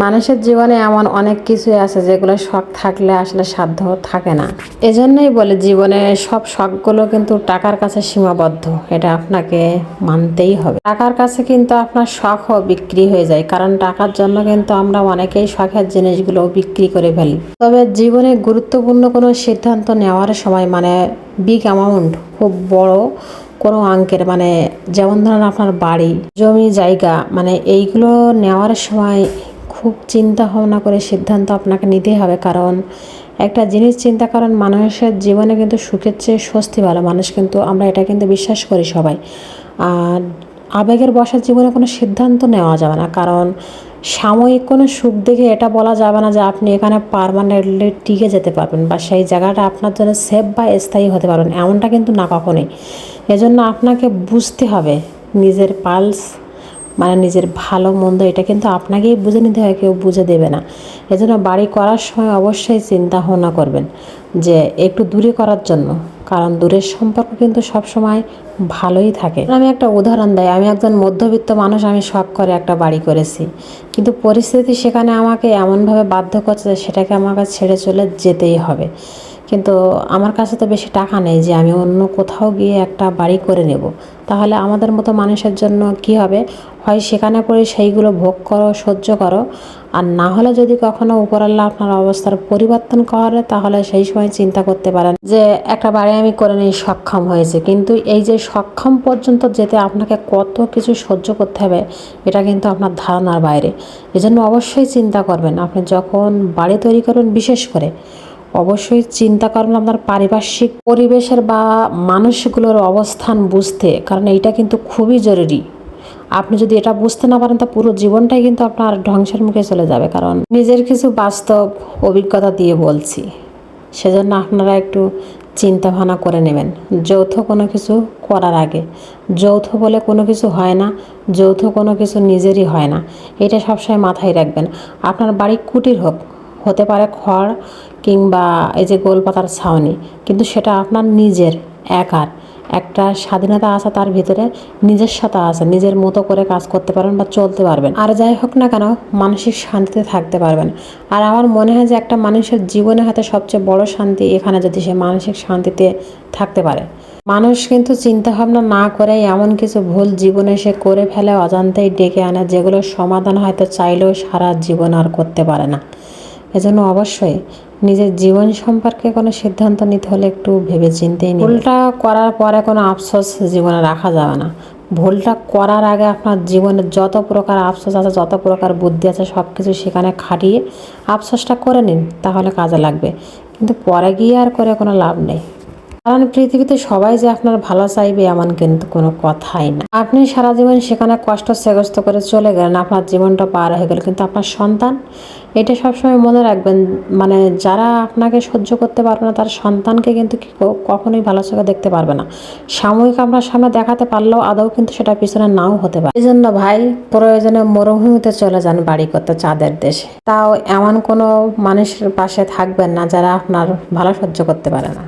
মানুষের জীবনে এমন অনেক কিছুই আছে যেগুলো শখ থাকলে আসলে সাধ্য থাকে না। এজন্যই বলে জীবনে সব শখগুলো কিন্তু টাকার কাছে সীমাবদ্ধ। এটা আপনাকে মানতেই হবে। টাকার কাছে কিন্তু আপনার শখও বিক্রি হয়ে যায়, কারণ টাকার জন্য কিন্তু আমরা অনেকেই শখের জিনিসগুলো বিক্রি করে ফেলি। তবে জীবনে গুরুত্বপূর্ণ কোনো সিদ্ধান্ত নেওয়ার সময় মানে বিগ অ্যামাউন্ট খুব বড় কোনো অঙ্কের মানে যেমন ধরেন আপনার বাড়ি, জমি, জায়গা মানে এইগুলো নেওয়ার সময় খুব চিন্তা ভাবনা করে সিদ্ধান্ত আপনাকে নিতেই হবে, কারণ একটা জিনিস চিন্তা কারণ মানুষের জীবনে কিন্তু সুখের চেয়ে স্বস্তি ভালো। মানুষ কিন্তু, আমরা এটা কিন্তু বিশ্বাস করি সবাই। আর আবেগের বসার জীবনে কোনো সিদ্ধান্ত নেওয়া যাবে না, কারণ সাময়িক কোনো সুখ দেখে এটা বলা যাবে না যে আপনি এখানে পারমানেন্টলি টিকে যেতে পারবেন বা সেই জায়গাটা আপনার জন্য সেফ বা স্থায়ী হতে পারবেন, এমনটা কিন্তু না কখনোই। এজন্য আপনাকে বুঝতে হবে, নিজের পালস মানে নিজের ভালো মন্দ এটা কিন্তু আপনাকেই বুঝে নিতে হয়, কেউ বুঝে দেবে না। এজন্য বাড়ি করার সময় অবশ্যই চিন্তা ভাবনা করবেন যে একটু দূরে করার জন্য, কারণ দূরের সম্পর্ক কিন্তু সবসময় ভালোই থাকে। আমি একটা উদাহরণ দেয় আমি একজন মধ্যবিত্ত মানুষ, আমি শখ করে একটা বাড়ি করেছি। কিন্তু পরিস্থিতি সেখানে আমাকে এমনভাবে বাধ্য করছে যে সেটাকে আমাকে ছেড়ে চলে যেতেই হবে। কিন্তু আমার কাছে তো বেশি টাকা নেই যে আমি অন্য কোথাও গিয়ে একটা বাড়ি করে নেব। তাহলে আমাদের মতো মানুষের জন্য কি হবে? হয় সেখানে পড়ে সেইগুলো ভোগ করো, সহ্য করো। আর না হলে যদি কখনো উপরাল্লা আপনার অবস্থার পরিবর্তন করে, তাহলে সেই সময় চিন্তা করতে পারেন যে একটা বাড়ি আমি করে নিই, সক্ষম হয়েছে। কিন্তু এই যে সক্ষম পর্যন্ত যেতে আপনাকে কত কিছু সহ্য করতে হবে, এটা কিন্তু আপনার ধারণার বাইরে। এজন্য অবশ্যই চিন্তা করবেন, আপনি যখন বাড়ি তৈরি করবেন বিশেষ করে অবশ্যই চিন্তা করবেন আপনার পারিপার্শ্বিক পরিবেশের বা মানুষগুলোর অবস্থান বুঝতে, কারণ এইটা কিন্তু খুবই জরুরি। আপনি যদি এটা বুঝতে না পারেন, তা পুরো জীবনটাই কিন্তু আপনার ধ্বংসের মুখে চলে যাবে, কারণ নিজের কিছু বাস্তব অভিজ্ঞতা দিয়ে বলছি। সেজন্য আপনারা একটু চিন্তা ভাবনা করে নেবেন। যৌথ কোনো কিছু করার আগে, যৌথ বলে কোনো কিছু হয় না, যৌথ কোনো কিছু নিজেরই হয় না, এটা সবসময় মাথায় রাখবেন। আপনার বাড়ি কুটির হোক হতে পারে খড় কিংবা এই যে গোলপাতার ছাউনি, কিন্তু সেটা আপনার নিজের, একার। একটা স্বাধীনতা আছে তার ভিতরে নিজস্বতা আছে, নিজের মতো করে কাজ করতে পারবেন বা চলতে পারবেন। আর যাই হোক না কেন, মানসিক শান্তিতে থাকতে পারবেন। আর আমার মনে হয় যে একটা মানুষের জীবনে হাতে সবচেয়ে বড় শান্তি এখানে যদি সে মানসিক শান্তিতে থাকতে পারে। মানুষ কিন্তু চিন্তা ভাবনা না করে এমন কিছু ভুল জীবনে সে করে ফেলে, অজান্তেই ডেকে আনে, যেগুলোর সমাধান হয়তো চাইলেও সারা জীবন আর করতে পারে না। এজন্য অবশ্যই নিজের জীবন সম্পর্কে কোনো সিদ্ধান্ত নিতে হলে একটু ভেবে চিন্তেই ভুলটা করার পরে কোনো আফসোস জীবনে রাখা যাবে না। ভুলটা করার আগে আপনার জীবনের যত প্রকার আফসোস আছে, যত প্রকার বুদ্ধি আছে সব কিছু সেখানে খাটিয়ে আফসোসটা করে নিন, তাহলে কাজে লাগবে। কিন্তু পরে গিয়ে আর করে কোনো লাভ নেই। কারণ পৃথিবীতে সবাই যে আপনার ভালো চাইবে এমন কিন্তু কোনো কথাই না। আপনি সারা জীবন সেখানে কষ্ট সেগস্ত করে চলে গেলেন, আপনার জীবনটা পার হয়ে গেল। কিন্তু আপনার সন্তান, এটা সবসময় মনে রাখবেন মানে যারা আপনাকে সহ্য করতে পারবে না, তার সন্তানকে কিন্তু কখনোই ভালো চোখে দেখতে পারবে না। সাময়িক আপনার সামনে দেখাতে পারলেও আদৌ কিন্তু সেটা পিছনে নাও হতে পারে। এই জন্য ভাই, প্রয়োজনে মরুভূমিতে চলে যান বাড়ি করতে চাঁদের দেশে। তাও এমন কোনো মানুষের পাশে থাকবেন না যারা আপনার ভালো সহ্য করতে পারে না।